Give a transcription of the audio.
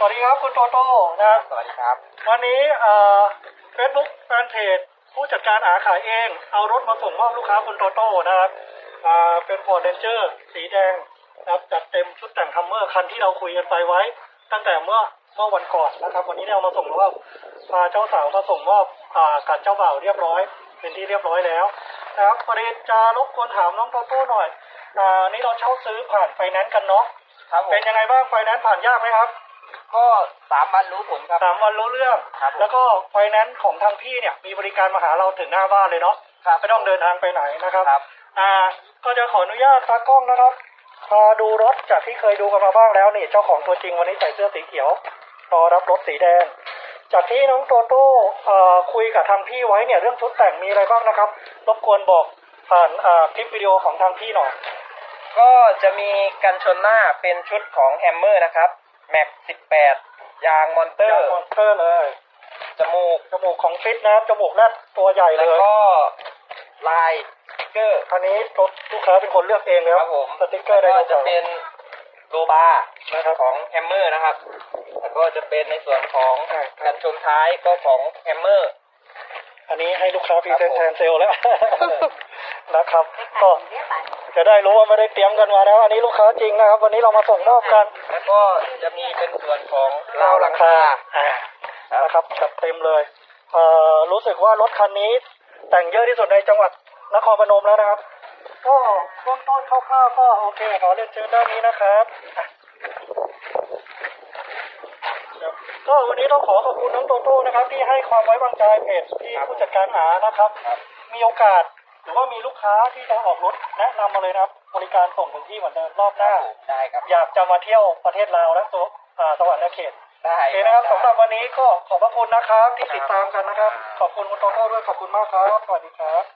สวัสดีครับคุณโตโต้นะครับสวัสดีครับ วันนี้เฟซบุ๊กแฟนเพจผู้จัดการอาขายเอง เอารถมาส่งมอบลูกค้าคุณโตโต้นะครับอ่าเป็นฟอร์ดเรนเจอร์สีแดงนะครับจัดเต็มชุดแต่งฮัมเมอร์คันที่เราคุยกันไปไว้ ตั้งแต่เมื่อเมื่อวันก่อนนะครับ วันนี้ได้เอามาส่งมอบพาเจ้าสาวมาส่งมอบอ่ากับเจ้าบ่าวเรียบร้อย เป็นที่เรียบร้อยแล้วนะครับประเด็นจะรบกวนถามน้องโตโต้หน่อยอ่านี่เราเช่าซื้อผ่านไฟแนนซ์กันเนาะครับผมเป็นยังไงบ้างไฟแนนซ์ผ่านยากไหมครับ ก็สามวันรู้ผลครับ สามวันรู้เรื่อง ครับผมแล้วก็ไฟแนนซ์ของทางพี่เนี่ยมีบริการมาหาเราถึงหน้าบ้านเลยเนาะครับไม่ต้องเดินทางไปไหนนะครับ ครับ อ่า ก็จะขออนุญาตตากล้องนะครับ พอดูรถจากที่เคยดูกันมาบ้างแล้วนี่เจ้าของตัวจริงวันนี้ใส่เสื้อสีเขียวรอรับรถสีแดง จากที่น้องโตโต้เอ่อคุยกับทางพี่ไว้เนี่ยเรื่องชุดแต่งมีอะไรบ้างนะครับ รบกวนบอกผ่านอ่าคลิปวิดีโอของทางพี่หน่อย ก็จะมีกันชนหน้าเป็นชุดของแฮมเมอร์นะครับ แม็ก18ยางมอนเตอจากร์มอนสเตอร์เลย จมูก จมูกของฟิตนะครับ จมูกแรดตัวใหญ่เลแล้วยก็ลายสติ๊กเกอร์คันนี้รถลูกค้าเป็นคนเลือกเองเลยคครัรับบผมสติ๊กเกอร์ไดแล้วโนก็เสาจะร์เป็นโลบาร์นะครับของแฮมเมอร์นะครับ แล้วก็จะเป็นในส่วนของอ่ากันชนท้ายก็ของแฮมเมอร์ อันนี้ให้ลูกค้าพรีเซนต์ครับผมแทนเซลล์แล้ว นะครับ ก็จะได้รู้ว่าไม่ได้เตรียมกันมานะอันนี้ลูกค้าจริงนะครับ วันนี้เรามาส่งมอบกัน แล้วก็จะมีเป็นส่วนของราวหลังคาอ่าครับนะครับจัดเต็มเลยเอ่อรู้สึกว่ารถคันนี้ แต่งเยอะที่สุดในจังหวัดนครพนมแล้วนะครับก็เบื้องต้นคร่าวๆก็โอเคขอเรียนเชิญด้านนี้นะครับอะครับก็วันนี้ต้องขอขอบคุณน้องโตโต้นะครับ ที่ให้ความไว้วางใจเพจที่ผู้จัดการหานะครับครับมีโอกาสห รือว่ามีลูกค้าที่จะออกรถแนะนำมาเลยนะครับ บริการส่งถึงที่เหมือนเดิมรอบหน้า ได้ครับอยากจะมาเที่ยวประเทศลาวและตัวอ่าสวรรค์เขตได้โอเคนะครับสำหรับวันนี้ก็ขอบพระคุณนะครับที่ติดตามกันนะครับ ขอบคุณคุณโตโต้ด้วยขอบคุณมากครับ สวัสดีครับ